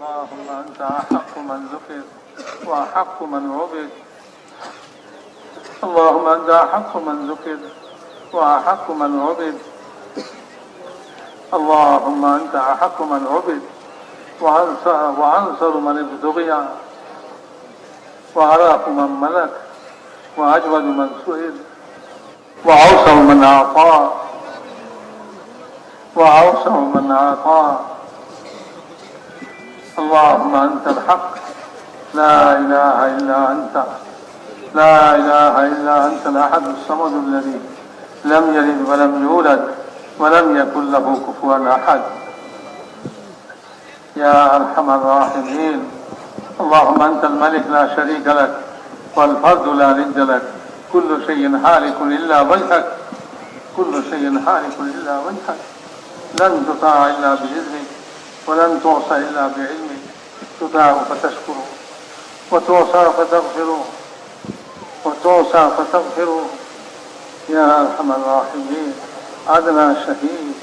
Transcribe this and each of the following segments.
اللهم أنت أحق من ذكر وأحق من عبد اللهم أنت أحق من ذكر وأحق من عبد اللهم أنت أحق من عبد وأنصر, من ابتغي. وأراف من ملك. وأجود من سئل. وأوسع من أعطى. وأوسع من أعطى. اللهم أنت الحق. لا إله إلا أنت. لا إله إلا أنت الأحد الصمد الذي لم يلد ولم يولد ولم يكن له كفوا أحد. يا أرحم الراحمين. اللهم أنت الملك لا شريك لك والفرد لا ند لك. كل شيء هالك إلا وجهك. كل شيء هالك إلا وجهك. لن تطاع إلا بإذنك. ولن تعصى إلا بعلمك تطاع فتشكر وتعصى فتغفر وتعصى فتغفر يا أرحم الراحمين أدنى شهيد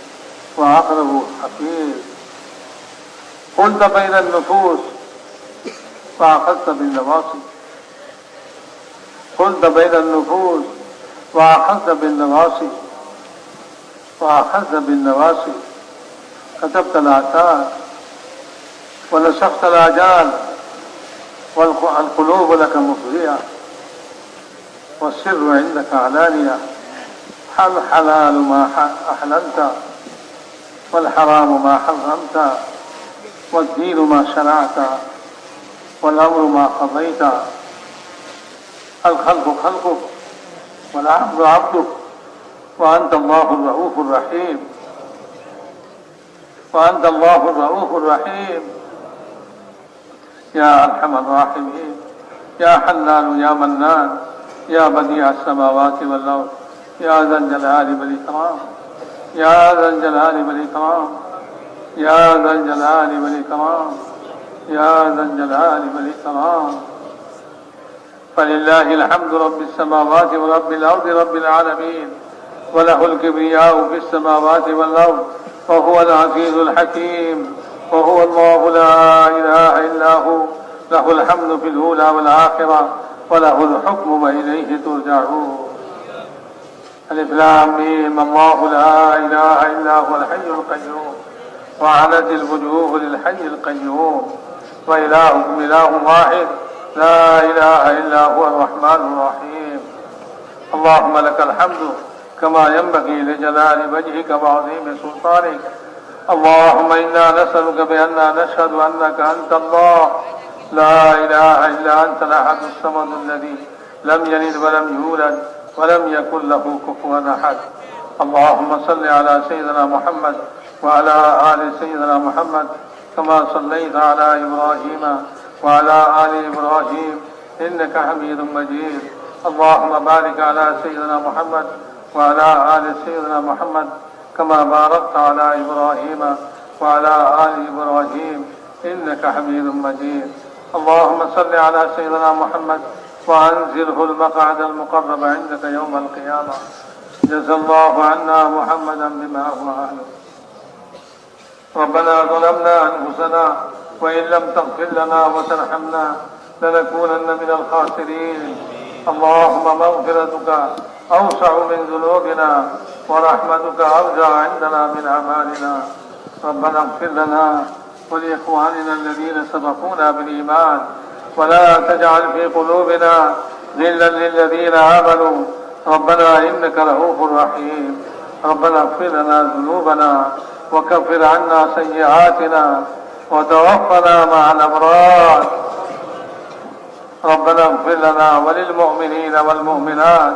وأقرب حفيظ. قلت بين النفوس وأخذت بالنواصي. قلت بين النفوس وأخذت بالنواصي. وأخذت بالنواصي. كتبت الآثار ونسخت الآجال والقلوب لك مفضية والسر عندك علانية. الحلال ما أحللت؟ والحرام ما حرمت؟ والدين ما شرعت؟ والأمر ما قضيت؟ الخلق خلقك والعبد عبدك وأنت الله الرؤوف الرحيم. وأنت الله الرؤوف الرحيم يا أرحم الراحمين. يا حنان يا منان. يا بديع السماوات والأرض. يا ذا الجلال والإكرام. يا ذا الجلال والإكرام. يا ذا الجلال والإكرام. يا ذا الجلال والإكرام. فلله الحمد رب السماوات ورب الأرض رب العالمين. وله الكبرياء في السماوات والأرض. وهو العزيز الحكيم وهو الله لا إله إلا هو له الحمد في الأولى والآخرة وله الحكم وإليه ترجعون. الإف لام الله لا إله إلا هو الحي القيوم وعنت الوجوه للحي القيوم وإلهكم إله واحد لا إله إلا هو الرحمن الرحيم. اللهم لك الحمد كما ينبغي لجلال وجهك وعظيم سلطانك. اللهم إنا نسألك بأننا نشهد أنك أنت الله. لا إله إلا أنت الأحد الصمد الذي لم يلد ولم يولد ولم يكن له كفوا أحد. اللهم صل على سيدنا محمد وعلى آل سيدنا محمد كما صليت على إبراهيم وعلى آل إبراهيم إنك حميد مجيد. اللهم بارك على سيدنا محمد وعلى آل سيدنا محمد كما باركت على إبراهيم وعلى آل إبراهيم إنك حميد مجيد. اللهم صل على سيدنا محمد وأنزله المقعد المقرب عندك يوم القيامة. جزى الله عنا محمدا بما هو أهله. ربنا ظلمنا أنفسنا وإن لم تغفر لنا وترحمنا لنكونن من الخاسرين. اللهم مغفرتك أوسع من ذنوبنا ورحمتك أرجى عندنا من أعمالنا. ربنا اغفر لنا ولإخواننا الذين سبقونا بالإيمان. ولا تجعل في قلوبنا غلا للذين آمنوا. ربنا إنك رؤوف رحيم. ربنا اغفر لنا ذنوبنا وكفر عنا سيئاتنا وتوفنا مع الأبرار. ربنا اغفر لنا وللمؤمنين والمؤمنات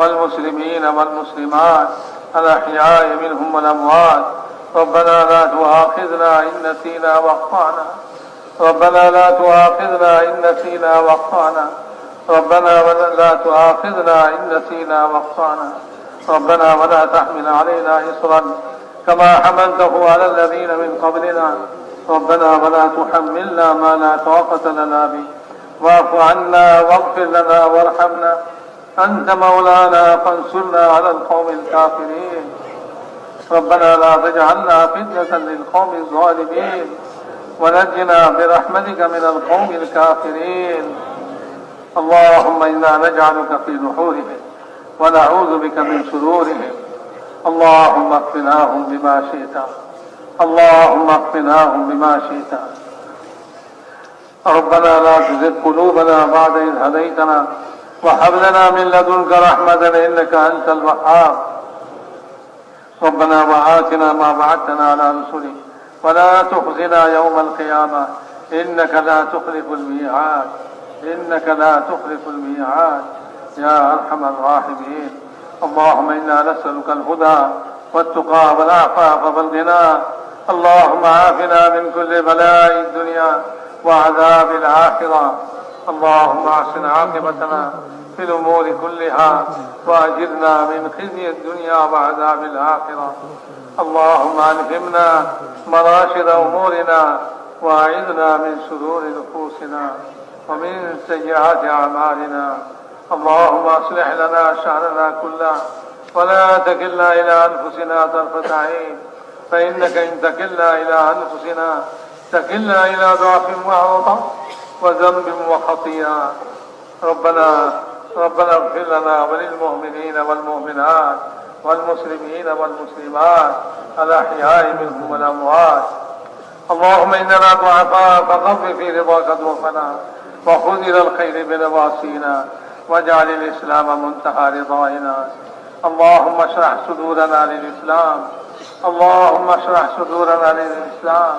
والمسلمين والمسلمات الأحياء منهم والأموات. ربنا لا تؤاخذنا إن نسينا وأخطأنا. ربنا لا تؤاخذنا إن نسينا وأخطأنا. ربنا لا تؤاخذنا إن نسينا وأخطأنا. ربنا ولا تحمل علينا إصرا كما حملته على الذين من قبلنا. ربنا ولا تحملنا ما لا طاقة لنا به. واعف عنا واغفر لنا وارحمنا. أنت مولانا فانصرنا على القوم الكافرين. ربنا لا تجعلنا فتنة للقوم الظالمين. ونجنا برحمتك من القوم الكافرين. اللهم إنا نجعلك في نحورهم ونعوذ بك من شرورهم. اللهم اكفناهم بما شئت. اللهم اكفناهم بما شئت. ربنا لا تزغ قلوبنا بعد إذ هديتنا. وهب لنا من لدنك رحمة إنك أنت الوهاب. ربنا وآتنا ما وعدتنا على رسلك ولا تخزنا يوم القيامة. إنك لا تخلف الميعاد. إنك لا تخلف الميعاد. يا أرحم الراحمين. اللهم إنا نسألك الهدى والتقى والعفاف والغنى. اللهم عافنا من كل بلاء الدنيا وعذاب الآخرة. اللهم أحسن عاقبتنا في الأمور كلها وأجرنا من خزي الدنيا وعذاب الآخرة. اللهم ألهمنا مراشد أمورنا وأعذنا من شرور نفوسنا ومن سيئات أعمالنا. اللهم أصلح لنا شأننا كله ولا تكلنا إلى أنفسنا طرفة عين. فإنك إن تكلنا إلى أنفسنا تكلنا إلى ضعف وعوضة وذنب وخطيئة. ربنا ربنا اغفر لنا وللمؤمنين والمؤمنات والمسلمين والمسلمات الأحياء منهم والأموات. اللهم إننا ضعفاء فقف في رضاك ضعفنا وخذ إلى الخير بنواصينا واجعل الإسلام منتهى رضائنا. اللهم اشرح صدورنا للإسلام. اللهم اشرح صدورنا للإسلام.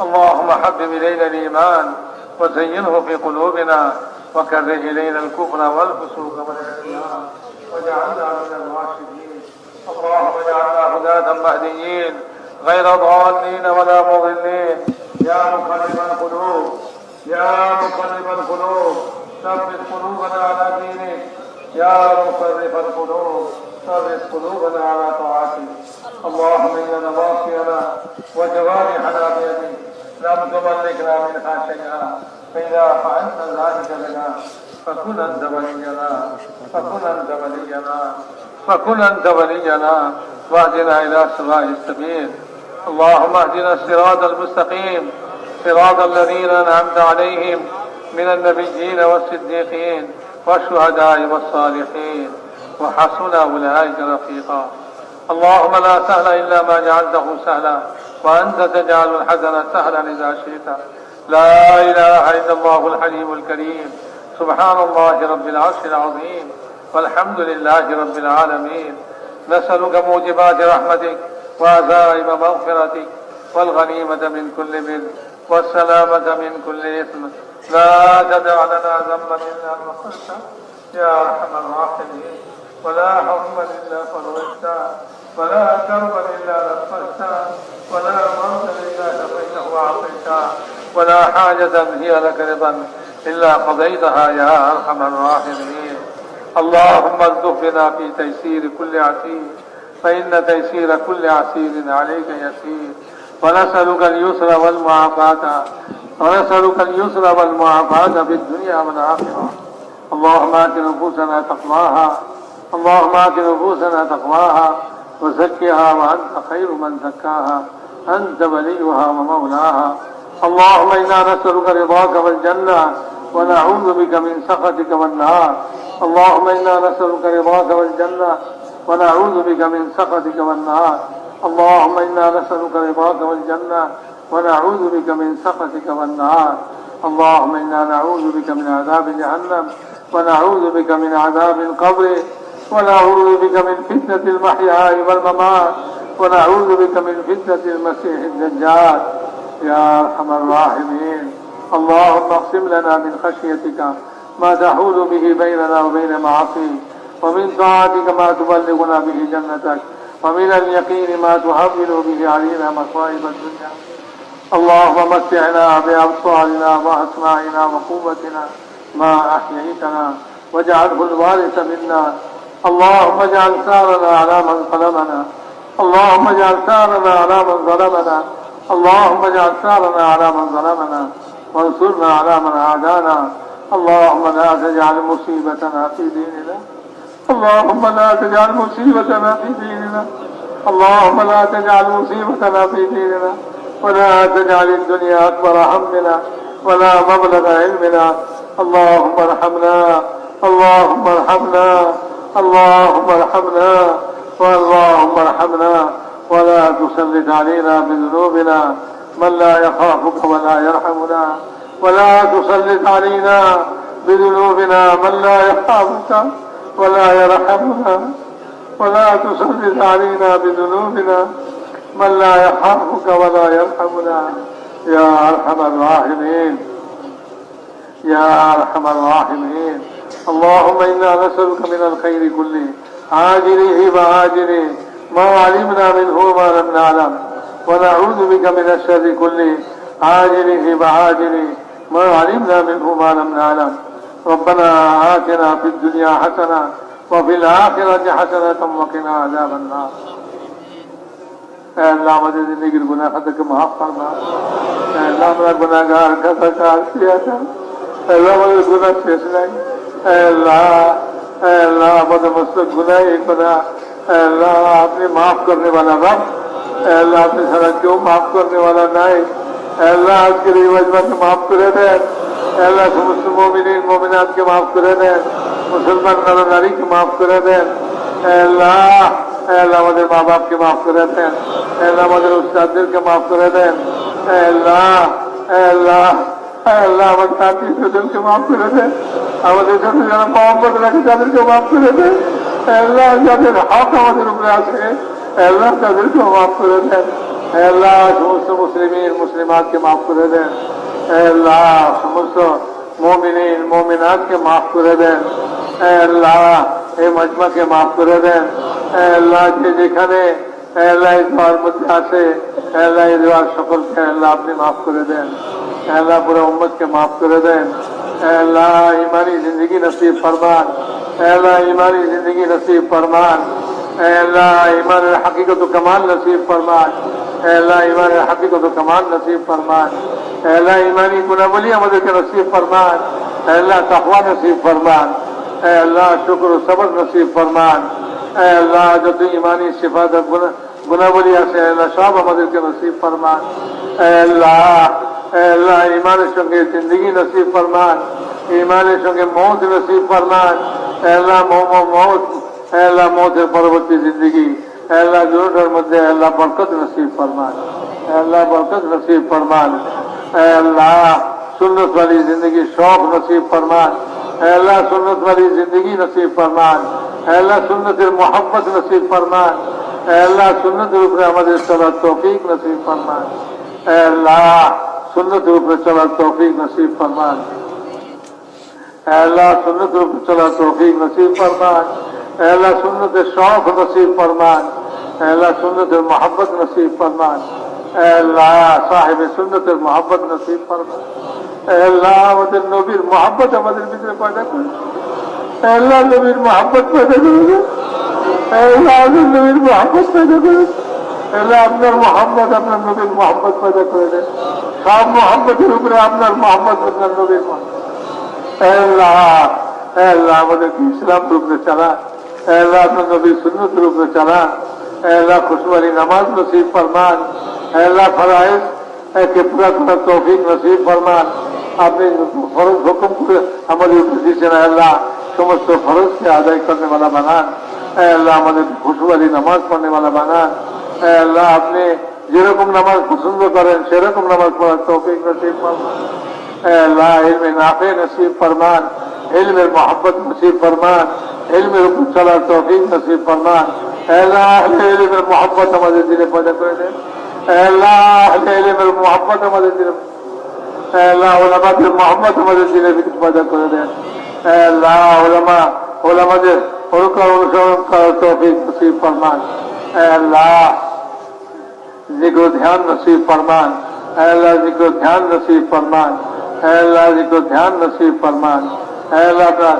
اللهم حبب إلينا الإيمان. وزينه في قلوبنا وكره إلينا الكفر والفسوق والعصيان. واجعلنا من الراشدين. اللهم اجعلنا هداة مهديين غير ضالين ولا مضلين. يا مقلب القلوب يا مقلب القلوب ثبت قلوبنا على دينك. يا مصرف القلوب ثبت قلوبنا على طاعتك. اللهم انا نواصينا وجوارحنا بيدك. لم تملكنا منها شيئا فإذا فعلت ذلك لنا فكن أنت ولينا. فكن أنت ولينا. فكن أنت ولينا. واهدنا إلى سواء السبيل اللهم اهدنا الصراط المستقيم. صراط الذين أنعمت عليهم من النبيين والصديقين والشهداء والصالحين. وحسن أولئك رفيقا. اللهم لا سهل إلا ما جعلته سهلا وأنت تجعل الحزن سهلا إذا شئت. لا إله إلا الله الحليم الكريم. سبحان الله رب العرش العظيم. والحمد لله رب العالمين. نسألك موجبات رحمتك وعزائم مغفرتك. والغنيمة من كل بر والسلامة من كل إثم. لا تدع لنا ذنبا إلا غفرته يا أرحم الراحمين. ولا حكما إلا فرجته ولا كربا إلا نفسته ولا موتا إلا شفيته وعطيته ولا حاجة هي لك رضا إلا قضيتها يا أرحم الراحمين. اللهم ارزقنا في تيسير كل عسير فإن تيسير كل عسير عليك يسير. ونسألك اليسر والمعافاة ونسألك اليسر والمعافاة في الدنيا والآخرة. اللهم آت نفوسنا تقواها اللهم آت نفوسنا تقواها. وزكها وأنت خير من زكاها. أنت وليها ومولاها. اللهم إنا نسألك رضاك والجنة ونعوذ بك من سخطك والنار. اللهم إنا نسألك رضاك والجنة ونعوذ بك من سخطك والنار. اللهم إنا نسألك رضاك والجنة ونعوذ بك من سخطك والنار. اللهم إنا نعوذ بك من عذاب جهنم ونعوذ بك من عذاب القبر. ونعوذ بك من فتنة المحيا والممات ونعوذ بك من فتنة المسيح الدجال. يا أرحم الراحمين. اللهم اقسم لنا من خشيتك ما تحول به بيننا وبين معصيك ومن طاعتك ما تبلغنا به جنتك ومن اليقين ما تهون به علينا مصائب الدنيا. اللهم متعنا بأبصارنا وأسماعنا وقوتنا ما أحييتنا واجعله الوارث منا. اللهم اجعل ثارنا على من ظلمنا. اللهم اجعل ثارنا على من ظلمنا. اللهم اجعل ثارنا على من ظلمنا. وانصرنا على من عادانا. اللهم لا تجعل مصيبتنا في ديننا. اللهم لا تجعل مصيبتنا في ديننا. اللهم لا تجعل مصيبتنا في ديننا. ولا تجعل الدنيا أكبر همنا. ولا مبلغ علمنا. اللهم ارحمنا. اللهم ارحمنا. اللهم ارحمنا اللهم ارحمنا ولا تسلط علينا بذنوبنا من لا يخافك ولا يرحمنا ولا تسلط علينا بذنوبنا من لا يخافك ولا يرحمنا ولا تسلط علينا بذنوبنا من لا يخافك ولا يرحمنا. يا أرحم الراحمين يا أرحم الراحمين. اللهم إنا نسألك من الخير كله. عاجله وعاجله ما علمنا منه وما لم نعلم. ونعوذ بك من الشر كله. عاجله وعاجله ما علمنا منه ما لم نعلم. ربنا آتنا في الدنيا حسنة وفي الآخرة حسنة وقنا عذاب النار. اللہ ہماری زندگی گناہ خطا کے معاف فرما اللہ ہمارا گناہ گار کا سکار کیا تھا اللہ ہمارے گناہ پیش لائیں আল্লাহ আমাদের মস্তক গুনায় এই করা আল্লাহ, আপনি মাফ করতে वाला রব আল্লাহ, আপনি সারা কেউ মাফ করতে वाला নাই। আল্লাহ, আজকের এই ওয়াজবাকে মাফ করে দেন। আল্লাহ, সমস্ত মমিনীর মমিনাথকে মাফ করে দেন। মুসলমান নারী নারীকে মাফ করে দেন। আল্লাহ আল্লাহ, আমাদের মা বাপকে মাফ করে দেন। আল্লাহ, আমাদের উস্তাদদেরকে মাফ করে দেন। আল্লাহ আল্লাহ হ্যাঁ, আল্লাহ আমাদের আত্মীয় স্বজনকে মাফ করে দেন আমাদের সাথে যারা রাখে তাদেরকে মাফ করে দেন আল্লাহ যাদের হক আমাদের উপরে আছে, আল্লাহ তাদেরকেও মাফ করে দেন আল্লাহ সমস্ত মুসলিমাতকে মাফ করে দেন আল্লাহ সমস্ত মমিনাতকে মাফ করে দেন আল্লাহ এই মজমাকে মাফ করে দেন আল্লাহ যে যেখানে, আল্লাহ দোয়ার মধ্যে আছে, আল্লাহ দোয়ার সকলকে আল্লাহ আপনি মাফ করে দেন। আল্লাহ পুরো উম্মতকে মাফ করে দেন। আল্লাহ ইমানি জিন্দগি নসিব ফরমান। আল্লাহ ইমানি জিন্দগি নসিব ফরমান। আল্লাহ ইমানের হাকিকত কমাল নসিব ফরমান। আল্লাহ ইমানের হাকিকত কমাল নসিব ফরমান। আল্লাহ ইমানি গুণাবলী আমাদেরকে নসিব ফরমান। আল্লাহ তাকওয়া নসিব ফরমান। আল্লাহ শুকর সবর নসিব ফরমান। আল্লাহ যত ইমানি সিফাত গুণাবলী আছে, আল্লাহ সব আমাদেরকে নসিব ফরমান। আল্লাহ আল্লাহ ইমানের সঙ্গে জিন্দগি নসিব ফরমান ইমানের সঙ্গে মৌত নসিব ফরমান। আল্লাহ মৌত, আল্লাহ মৌতের পরবর্তী জিন্দগি, আল্লাহ দুটোর মধ্যে আল্লাহ বরকত নসিব ফরমান। আল্লাহ বরকত নসিব ফরমান। আল্লাহ সুন্নত वाली जिंदगी शौक नसीब फरमान अल्लाह सुन्नत वाली जिंदगी नसीब फरमान अल्लाह सुन्नतेর मोहब्बत नसीब ফরমান। আল্লাহ সুন্নতের উপরে আমাদের চলার তৌফিক নসিব ফরমান। আল্লাহ সুন্নতের উপরে চলার তৌফিক নসিব ফরমান। আল্লাহ সুন্নতের উপরে চলার তৌফিক নসিব ফরমান। আল্লাহ সুন্নতের শখ নসিব ফরমান। আল্লাহ সুন্নতের মোহব্বত নসিব ফরমান। আল্লাহ সাহেব সুন্নতের মোহব্বত নসিব ফরমান। আল্লাহ আমাদের নবীর মোহাম্মত আমাদের ভিতরে পয়দা করে। আল্লাহ নবীর মোহাম্মত পয়দা করে। আল্লাহ নবীর মোহাম্মত পয়দা করে। আল্লাহ আপনার মোহাম্মদ আপনার নবীর মোহাম্মত পয়দা করে দেন সব মোহাম্মদের উপরে আপনার মোহাম্মদ বললেন নবীর আল্লাহ ইসলাম রূপে চালা আল্লাহ আপনার নবীর সুন্নত রূপে চালা আল্লাহ খুশবারি নামাজ নসিব ফরমান। এল্লাহ ফরাইজ একে পুরা করার তৌফিক নসিব ফরমান। আপনি ফরজ হুকুম করে আমাদের উপরে দিচ্ছেন আল্লাহ। সমস্ত ফরজকে আদায় করতে মালা বানান। আল্লাহ আমাদের খুশবারি নামাজ পড়নে মালা বানান। আল্লাহ আপনি যেরকম নামাজ পছন্দ করেন, সেরকম নামাজ পড়ার তৌফিক নসিব নাফে নসিব ফরমান, ইলমের মোহাম্মত নসিব ফরমান, ইলমের উপর চলার তৌফিক নসিব ফরমান। ইলমের মোহাম্মত আমাদের দিনে। পয়দা করে দেন। আল্লাহ जिक्र ध्यान नसीब फरमान अल्लाह जिक्र ध्यान नसीब फरमान अल्लाह जिक्र ध्यान नसीब फरमान अल्लाह का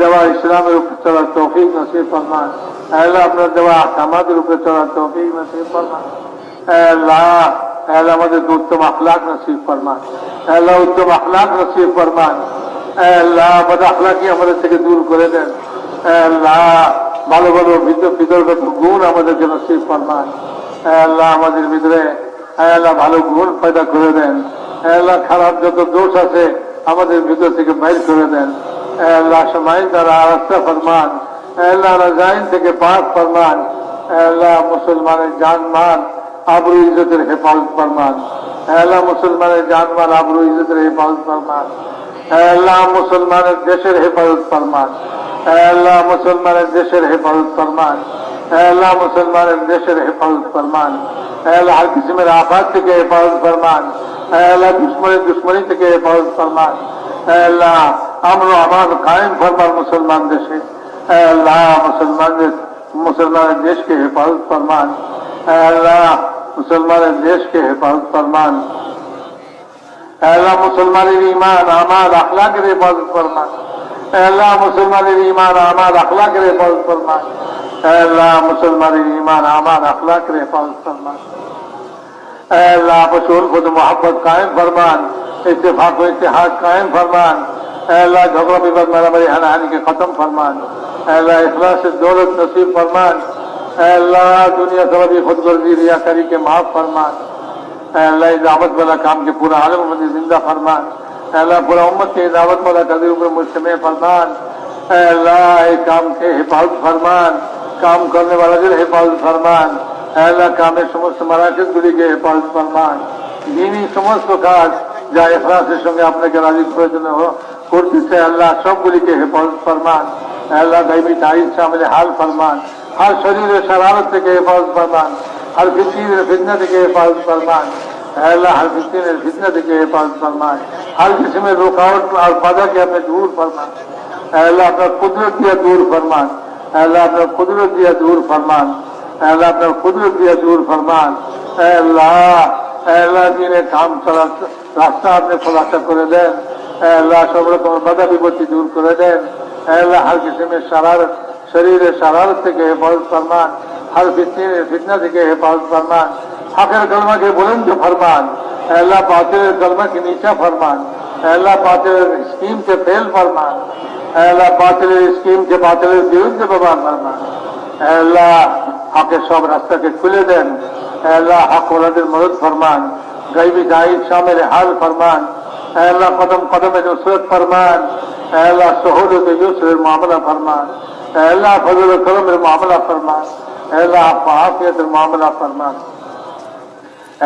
দেওয়া ইসলামের উপর চলার তৌফিক নসিব ফরমান আল্লাহ আপনার দেওয়া আহকামাতের উপরে চলার তৌফিক নসিব ফরমান আল্লাহ আল্লাহ আমাদের উত্তম আখলাক নসিব ফরমান আল্লাহ উত্তম আখলাক নসিব ফরমান আল্লাহ বদ আখলাকি আমাদের থেকে দূর করে দেন আল্লাহ ভালো ভালো ভিতর বিতর্গত গুণ আমাদেরকে নসিব ফরমান আল্লাহ আমাদের ভিতরে আল্লাহ ভালো গুণ পয়দা করে দেন। আল্লাহ খারাপ যত দোষ আছে আমাদের ভিতর থেকে বাইর করে দেন। আল্লাহ সময় দ্বারা রাস্তা ফরমান আল্লাহ রাজাইন থেকে পাক ফরমান আল্লাহ মুসলমানের জান মান আবরু ইজ্জতের হেফাজত ফরমান আল্লাহ মুসলমানের জান মাল আবরু ইজ্জতের হেফাজত ফরমান আল্লাহ মুসলমানের দেশের হেফাজত ফরমান আল্লাহ মুসলমানের দেশের হেফাজত ফরমান। আয় আল্লাহ মুসলমানের দেশের হেফাজত ফরমান আয় আল্লাহ হর কিসমের আফাত থেকে হেফাজত ফরমান আয় আল্লাহ দুশ্মনের দুশ্মনী থেকে হেফাজত ফরমান আয় আল্লাহ আমরা আমার কায়েম ফরমান মুসলমান দেশে আয় আল্লাহ মুসলমানদের মুসলমানের দেশকে হেফাজত ফরমান আয় আল্লাহ মুসলমানের দেশকে হেফাজত ফরমান আল্লাহ মুসলমানের ইমান আমার আখলাকের হেফাজত ফরমান আল্লাহ মুসলমানের ইমান আমার আখলাকের হেফাজত ফরমান আল্লাহ মুসলমানের ইমান আমার আখলাকের হেফাজত ফরমান আল্লাহ आपस खुद मोहब्बत कायम फरमान इतफाक इतिहाद कायम फरमान अल्लाह झगड़ा विवाद मारामारी हानाहानी के खत्म फरमान अल्लाह इखलास से दौलत नसीब फरमान अल्लाह दुनिया सबी खुद गर्जी रियाकारी के माफ फरमान अल्लाह इस दावत वाला काम के पूरा आलम में जिंदा फरमान अल्लाह पूरा उम्मत के दावत वाला कदर ऊपर मुश्तम फरमान अल्लाह एक काम के हिफाजत फरमान কাম करने वाला जो हिफाजत फरमान अल्लाह काम समस्त मराकज गुलिके हिफाजत फरमान সমস্ত কাজ যা এফরাসের সঙ্গে আপনাকে রাজি প্রয়োজন করতেছে আল্লাহ সবগুলিকে হেফাজত ফরমান। আল্লাহ দাইবি তাহিদ সামলে হাল ফরমান। হার শরীরের সারারত থেকে হেফাজত ফরমান। হার ফিতিনের ফিতনা থেকে হেফাজত ফরমান। আল্লাহ হার ফিতিনের ফিতনা থেকে হেফাজত ফরমান। হার কিসমের রুকাওয়াট আর বাধাকে আপনি দূর ফরমান। আল্লাহ আপনার কুদরত দিয়ে দূর ফরমান। আল্লাহ আপনার কুদরত দিয়া দূর ফরমান। আল্লাহ আপনার কুদরত দিয়া দূর ফরমান। কাম চলার রাস্তা আপনি খোলাসা করে দেন। আল্লাহ সব রকম বাধা বিপত্তি দূর করে দেন। আল্লাহ হার কিসিমের সারার, শরীরের সারার থেকে হেফাজত ফরমান। হার ফিতনের, ফিতনা থেকে হেফাজত ফরমান। হাকের কলমাকে বুলন্দ ফরমান। আল্লাহ পাতের গলমাকে নিচা ফরমান। আল্লাহ পাতের স্কিমকে ফেল ফরমান। আল্লাহ বাতিলের স্কিম যে বাতিলের বিরুদ্ধে বাবা আল্লাহ হকের সব রাস্তাকে খুলে দেন। আল্লাহ হক ওলাদের মদত ফরমান। গাইবি গাইব সামের হাল ফরমান। আল্লাহ কদম কদমে নুসরত ফরমান। আল্লাহ সহরত ইউসরের মামলা ফরমান। আল্লাহ ফজল কলমের মামলা ফরমান। আল্লাহ আফিয়তের মামলা ফরমান।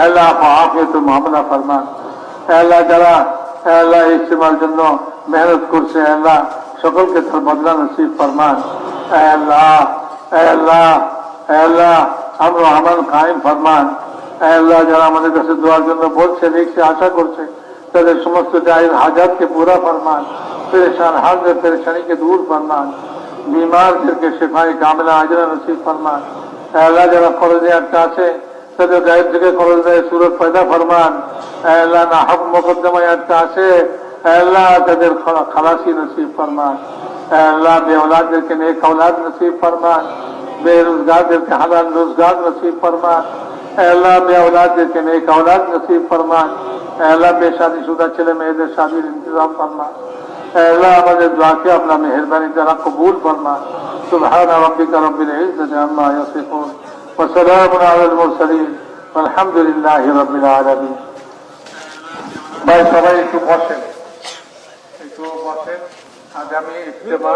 আল্লাহ আফিয়তের মামলা ফরমান। আল্লাহ যারা আল্লাহ ইস্তেমার জন্য মেহনত করছে, আল্লাহ সকলকে তার বদলা নসিব ফরমান আমরা আমার কায়েম ফরমান। আল্লাহ, যারা আমাদের কাছে দেওয়ার জন্য বলছে দেখছে আশা করছে, তাদের সমস্ত জায়ের হাজারকে পুরা ফরমান। পরেশান হাজার পরেশানিকে দূর ফরমান। বিমারদেরকে সেফাই কামলা আজরা নসিব ফরমান। আল্লাহ, যারা ফরজে আটকা আছে, তাদের গায়ের থেকে ফরজ দেয় সুরত পয়দা ফরমান। আল্লাহ, না হক মোকদ্দমায় আটকা আছে اے اللہ قدر خلاصی نصیب فرما۔ اے اللہ، بے اولاد دل کے نیک اولاد نصیب فرما۔ بے روزگار دل کے حلال روزگار نصیب فرما۔ اے اللہ، بے اولاد دل کے نیک اولاد نصیب فرما۔ اے اللہ، بے شادی شدہ چلے میں میرے شادی انتظام فرما۔ اے اللہ، ہمارے دعا کے اپنا مہربانی ذرا قبول فرما۔ سبحان ربی ربک رب العزت عما یصفون۔ وسلام علی المرسلین۔ والحمد لله رب العالمین۔ بھائی سبھی تو بہت মাসের আগামী ইজতেমা